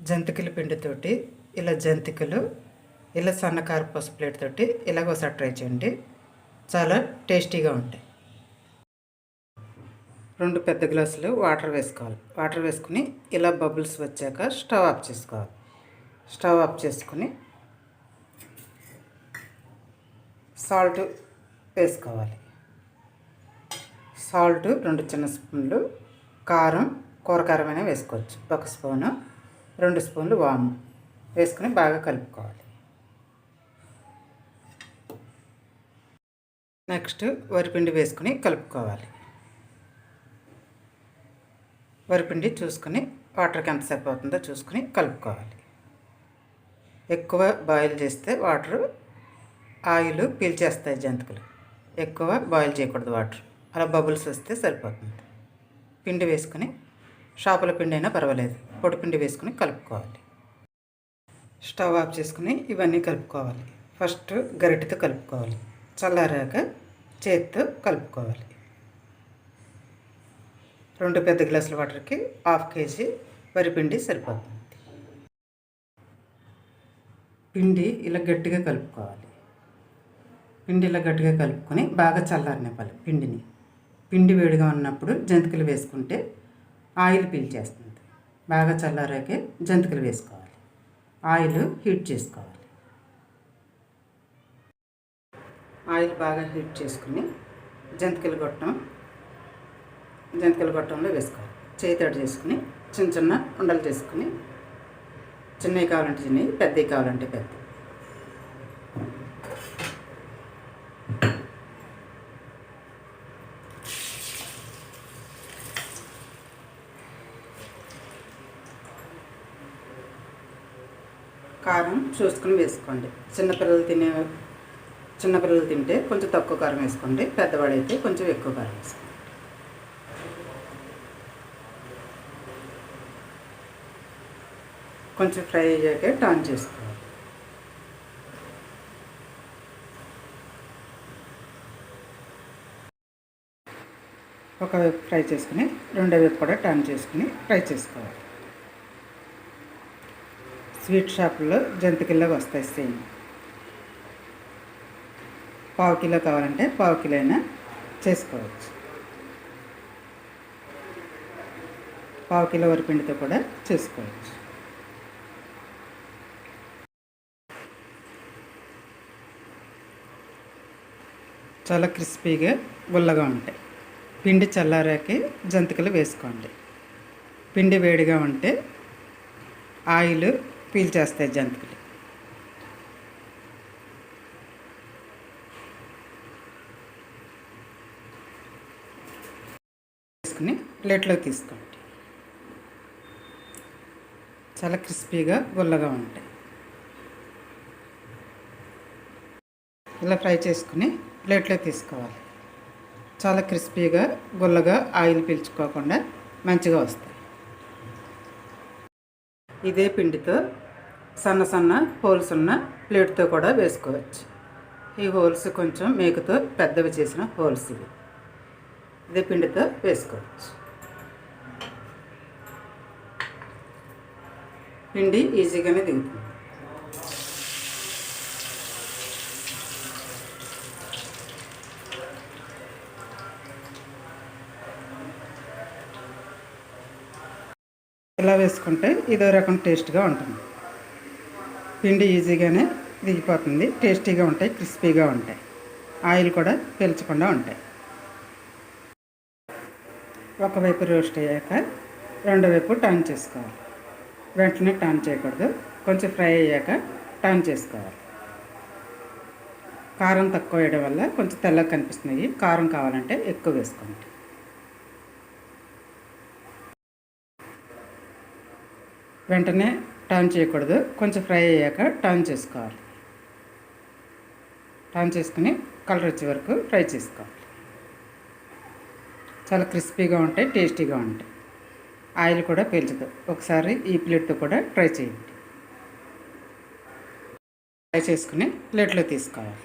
జంతికల పిండితోటి ఇలా జంతికలు ఇలా సన్నకారు పసుపు ప్లేట్ తోటి ఇలాగ ఒకసారి ట్రై చేయండి. చాలా టేస్టీగా ఉంటాయి. రెండు పెద్ద గ్లాసులు వాటర్ వేసుకోవాలి. వాటర్ వేసుకుని ఇలా బబుల్స్ వచ్చాక స్టవ్ ఆఫ్ చేసుకోవాలి. స్టవ్ ఆఫ్ చేసుకుని సాల్ట్ వేసుకోవాలి. సాల్ట్ రెండు చిన్న స్పూన్లు కారం కూరకారమైన వేసుకోవచ్చు. ఒక స్పూను రెండు స్పూన్లు వాము వేసుకుని బాగా కలుపుకోవాలి. నెక్స్ట్ వరిపిండి వేసుకుని కలుపుకోవాలి. వరిపిండి చూసుకుని వాటర్కి ఎంత సరిపోతుందో చూసుకుని కలుపుకోవాలి. ఎక్కువ బాయిల్ చేస్తే వాటర్ ఆయిల్ పీల్చేస్తాయి జంతికలు. ఎక్కువ బాయిల్ చేయకూడదు వాటర్. అలా బబుల్స్ వస్తే సరిపోతుంది. పిండి వేసుకుని షాపుల పిండి అయినా పర్వాలేదు. పొడిపిండి వేసుకుని కలుపుకోవాలి. స్టవ్ ఆఫ్ చేసుకుని ఇవన్నీ కలుపుకోవాలి. ఫస్ట్ గరిటెతో కలుపుకోవాలి. చల్లారాక చేతితో కలుపుకోవాలి. రెండు పెద్ద గ్లాసుల వాటర్కి హాఫ్ కేజీ వరిపిండి సరిపోతుంది. పిండి ఇలా గట్టిగా కలుపుకోవాలి. పిండి ఇలా గట్టిగా కలుపుకొని బాగా చల్లారనివ్వాలి పిండిని. పిండి వేడిగా ఉన్నప్పుడు జంతికలు వేసుకుంటే ఆయిల్ పీల్చేస్తుంది బాగా చల్లారాకే జంతికలు వేసుకోవాలి. ఆయిల్ హీట్ చేసుకోవాలి. ఆయిల్ బాగా హీట్ చేసుకుని జంతికలు గొట్టం జంతికలు గొట్టంలో వేసుకోవాలి. చేతితో చేసుకుని చిన్న చిన్న ఉండలు చేసుకుని చిన్నవి కావాలంటే చిన్నవి పెద్దవి కావాలంటే పెద్ద కారం చూసుకుని వేసుకోండి. చిన్నపిల్లలు తినే చిన్నపిల్లలు తింటే కొంచెం తక్కువ కారం వేసుకోండి. పెద్దవాడైతే కొంచెం ఎక్కువ కారం వేసుకోండి. కొంచెం ఫ్రై అయ్యాక టర్న్ చేసుకోవాలి. ఒకవైపు ఫ్రై చేసుకుని రెండో వైపు కూడా టర్న్ చేసుకుని ఫ్రై చేసుకోవాలి. స్వీట్ షాపుల్లో జంతికల్లో వస్తాయి సేమ్. పావు కిలో కావాలంటే పావు కిలో అయినా చేసుకోవచ్చు. పావు కిలో వరిపిండితో కూడా చేసుకోవచ్చు. చాలా క్రిస్పీగా గుల్లగా ఉంటాయి. పిండి చల్లారాకి జంతికలు వేసుకోండి. పిండి వేడిగా ఉంటే ఆయిల్ పీల్చేస్తాయి జంతికలు. తీసుకుని ప్లేట్లో తీసుకోండి. చాలా క్రిస్పీగా గుల్లగా ఉంటాయి. ఇలా ఫ్రై చేసుకుని ప్లేట్లో తీసుకోవాలి. చాలా క్రిస్పీగా గుల్లగా ఆయిల్ పీల్చుకోకుండా మంచిగా వస్తాయి. ఇదే పిండితో సన్న సన్న హోల్స్ ఉన్న ప్లేట్తో కూడా వేసుకోవచ్చు. ఈ హోల్స్ కొంచెం మేకుతో పెద్దవి చేసిన హోల్స్ ఇవి. ఇదే పిండితో వేసుకోవచ్చు. పిండి ఈజీగానే దిగుతుంది. ఇలా వేసుకుంటే ఇదో రకం టేస్ట్గా ఉంటుంది. పిండి ఈజీగానే దిగిపోతుంది టేస్టీగా ఉంటాయి క్రిస్పీగా ఉంటాయి. ఆయిల్ కూడా పీల్చకుండా ఉంటాయి. ఒకవైపు రోస్ట్ అయ్యాక రెండో వైపు టర్న్ చేసుకోవాలి. వెంటనే టర్న్ చేయకూడదు. కొంచెం ఫ్రై అయ్యాక టర్న్ చేసుకోవాలి. కారం తక్కువ వేయడం వల్ల కొంచెం తెల్లగా కనిపిస్తున్నాయి కారం కావాలంటే ఎక్కువ వేసుకోండి. వెంటనే టర్న్ చేయకూడదు. కొంచెం ఫ్రై అయ్యాక టర్న్ చేసుకోవాలి. టర్న్ చేసుకుని కలర్ వచ్చే వరకు ఫ్రై చేసుకోవాలి. చాలా క్రిస్పీగా ఉంటాయి టేస్టీగా ఉంటాయి. ఆయిల్ కూడా పీల్చదు. ఒకసారి ఈ ప్లేట్తో కూడా ట్రై చేయండి. ఫ్రై చేసుకుని ప్లేట్లో తీసుకోవాలి.